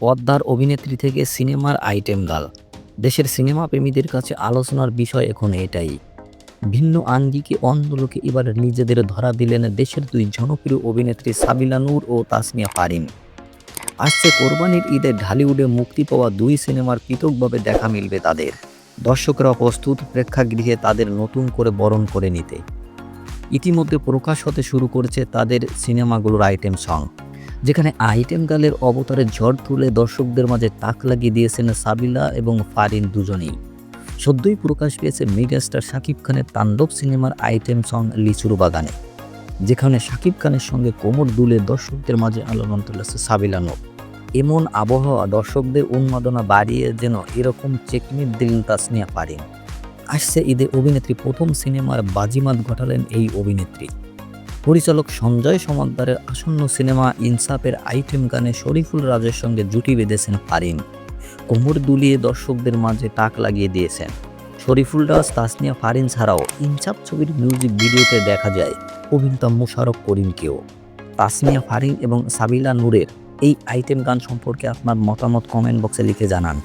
পদ্মার অভিনেত্রী থেকে সিনেমার আইটেম গাল। দেশের সিনেমা প্রেমীদের কাছে আলোচনার বিষয় এখন এটাই। ভিন্ন আঙ্গিকে অন্ধলোকে এবার নিজেদের ধরা দিলেন দেশের দুই জনপ্রিয় অভিনেত্রী সাবিলা নূর ও তাসমিয়া ফারিন আসছে কোরবানির ঈদে ঢালিউডে মুক্তি পাওয়া দুই সিনেমার পৃথকভাবে দেখা মিলবে তাদের। দর্শকরা প্রস্তুত প্রেক্ষাগৃহে তাদের নতুন করে বরণ করে নিতে। ইতিমধ্যে প্রকাশ হতে শুরু করেছে তাদের সিনেমাগুলোর আইটেম সং। যেখানে আইটেম গালের অবতারে ঝড় তুলে দর্শকদের মাঝে তাক লাগিয়ে দিয়েছেন সাবিলা এবং ফারিন দুজনেই। সদ্যই প্রকাশ পেয়েছে মেগাস্টার শাকিব খানের তাণ্ডব সিনেমার আইটেম সং লিচুর বাগানে, যেখানে শাকিব খানের সঙ্গে কোমর দুলে দর্শকদের মাঝে আলোড়ন তুলেছে সাবিলা নূর। এমন আবহাওয়া দর্শকদের উন্মাদনা বাড়িয়ে যেন এরকম চেকমিট দিল তাসনিয়া পারেন আসছে ঈদে অভিনেত্রী প্রথম সিনেমার বাজিমাত ঘটালেন এই অভিনেত্রী। পরিচালক সঞ্জয় সমাদ্দারের আসন্ন সিনেমা ইনসাফের আইটেম গানে শরীফুল রাজের সঙ্গে জুটি বেঁধেছেন ফারিন কোমর দুলিয়ে দর্শকদের মাঝে টাক লাগিয়ে দিয়েছেন। শরীফুল রাজ, তাসনিয়া ফারিন ছাড়াও ইনসাফ ছবির মিউজিক ভিডিওতে দেখা যায় অভিনেতা মুশারফ করিমকেও। তাসমিয়া ফারিন এবং সাবিলা নূরের এই আইটেম গান সম্পর্কে আপনার মতামত কমেন্ট বক্সে লিখে জানান।